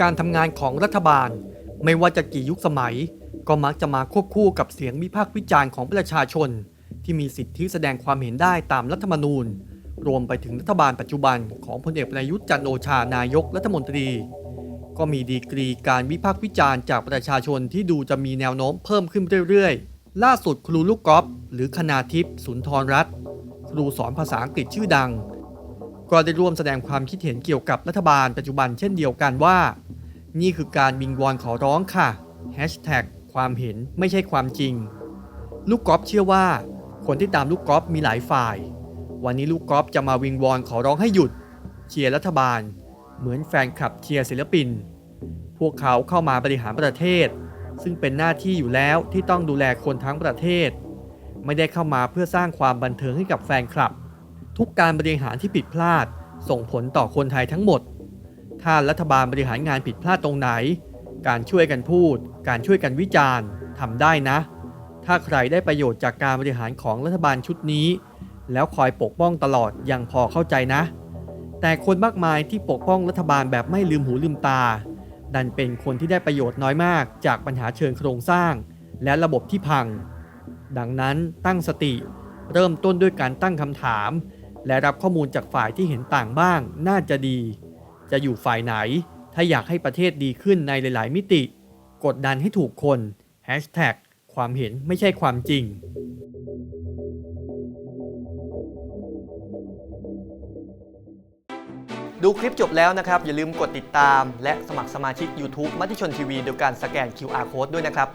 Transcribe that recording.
การทำงานของรัฐบาลไม่ว่าจะกี่ยุคสมัย ก็มักจะมาควบคู่กับเสียงวิพากษ์วิจารณ์ของประชาชน ที่มีสิทธิแสดงความเห็นได้ตามรัฐธรรมนูญ รวมไปถึงรัฐบาลปัจจุบันของพลเอกประยุทธ์จันโอชานายกรัฐมนตรี ก็มีดีกรีการวิพากษ์วิจารณ์จากประชาชนที่ดูจะมีแนวโน้มเพิ่มขึ้นเรื่อยๆ ล่าสุดครูลูกกอล์ฟหรือคณาทิพย์สุนทรรัตน์ครูสอนภาษาอังกฤษชื่อดัง ก็ได้ร่วมแสดงความคิดเห็นเกี่ยวกับรัฐบาลปัจจุบันเช่นเดียวกันว่า นี่คือการวิงวอนขอร้องค่ะความเห็นไม่ใช่ความจริง ลูกกอล์ฟเชื่อว่า คนที่ตามลูกกอล์ฟมีหลายฝ่าย วันนี้ลูกกอล์ฟจะมาวิงวอนขอร้องให้หยุดเชียร์รัฐบาล เหมือนแฟนคลับเชียร์ศิลปิน พวกเขาเข้ามาบริหารประเทศ ซึ่งเป็นหน้าที่อยู่แล้วที่ต้องดูแลคนทั้งประเทศ ไม่ได้เข้ามาเพื่อสร้างความบันเทิงให้กับแฟนคลับ ทุกการบริหารที่ผิดพลาด ส่งผลต่อคนไทยทั้งหมด ถ้ารัฐบาลบริหารงานผิดพลาดตรงไหน การช่วยกันพูด การช่วยกันวิจารณ์ทำได้นะ ถ้าใครได้ประโยชน์จากการบริหารของรัฐบาลชุดนี้ แล้วคอยปกป้องตลอดยังพอเข้าใจนะ แต่คนมากมายที่ปกป้องรัฐบาลแบบไม่ลืมหูลืมตา ดันเป็นคนที่ได้ประโยชน์น้อยมากจากปัญหาเชิงโครงสร้าง และระบบที่พัง ดังนั้นตั้งสติ เริ่มต้นด้วยการตั้งคำถาม และรับข้อมูลจากฝ่ายที่เห็นต่างบ้าง น่าจะดี จะอยู่ฝ่ายไหน ถ้าอยากให้ประเทศดีขึ้นในหลาย ๆ มิติ กดดันให้ถูกคน Hashtag ความเห็นไม่ใช่ความจริง ดูคลิปจบแล้วนะครับ อย่าลืมกดติดตาม และสมัครสมาชิก YouTube มติชนทีวีโดยการสแกน QR Code ด้วยนะครับ